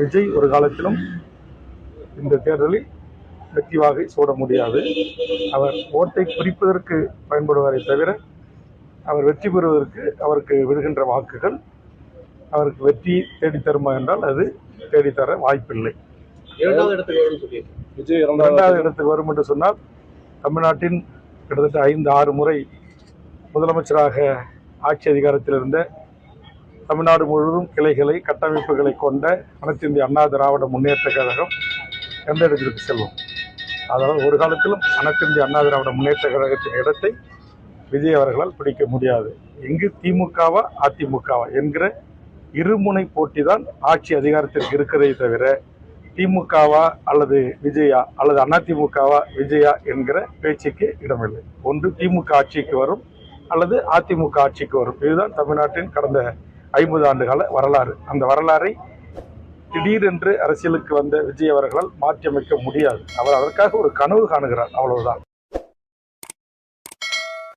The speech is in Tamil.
விஜய் ஒரு காலத்திலும் இந்த தேர்தலில் வெற்றி வாகை சூட முடியாது. அவர் ஓட்டை குறிப்பதற்கு பயன்படுவாரே தவிர அவர் வெற்றி பெறுவதற்கு அவருக்கு விடுகின்ற வாக்குகள் அவருக்கு வெற்றி தேடித்தருமா என்றால் அது தேடித்தர வாய்ப்பில்லை. இரண்டாவது இடத்துக்கு வரும் என்று சொன்னால் தமிழ்நாட்டின் கிட்டத்தட்ட ஐந்து ஆறு முறை முதலமைச்சராக ஆட்சி அதிகாரத்தில் இருந்த தமிழ்நாடு முழுவதும் கிளைகளை கட்டமைப்புகளை கொண்ட அனைத்து இந்திய அண்ணா திராவிட முன்னேற்ற கழகம் எந்த இடத்திற்கு செல்வோம் அதனால் ஒரு காலத்திலும் அனைத்து இந்திய அண்ணா திராவிட முன்னேற்ற கழகத்தின் இடத்தை விஜய் அவர்களால் பிடிக்க முடியாது. எங்கு திமுகவா அதிமுகவா என்கிற இருமுனை போட்டி தான் ஆட்சி அதிகாரத்திற்கு இருக்கிறதே தவிர திமுகவா அல்லது விஜயா அல்லது அதிமுகவா விஜயா என்கிற பேச்சுக்கு இடமில்லை. ஒன்று திமுக ஆட்சிக்கு வரும் அல்லது அதிமுக ஆட்சிக்கு வரும். இதுதான் தமிழ்நாட்டின் கடந்த ஐம்பது ஆண்டுகால வரலாறு. அந்த வரலாறை திடீரென்று அரசியலுக்கு வந்த விஜய் அவர்களால் மாற்றியமைக்க முடியாது. அவர் அதற்காக ஒரு கனவு காணுகிறார். அவ்வளவுதான்.